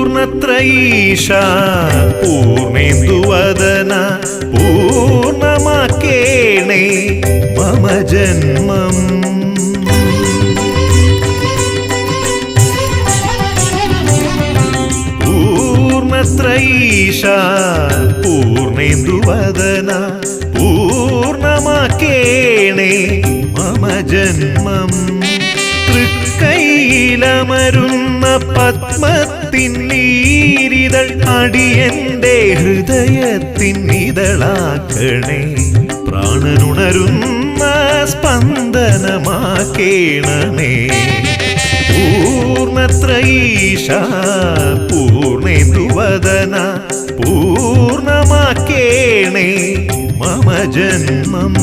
പൂർണത്രയീശ പൂർണേന്ദുവദന പൂർണമാക്കേണേ മമ ജന്മം. പൂർണത്രയീശ പൂർണേന്ദുവദന പൂർണമാക്കേണേ മമ ജന്മം. തൃക്കൈലമരുന്ന പത്മത്തിൻ അടിയന്റെ ഹൃദയത്തിൻ ഇതളാക്കണേ. പ്രാണനുണരുന്ന സ്പന്ദനമാക്കേണമേ. പൂർണത്രയീശ പൂർണേന്ദുവദന പൂർണമാക്കേണേ. മമ ജന്മം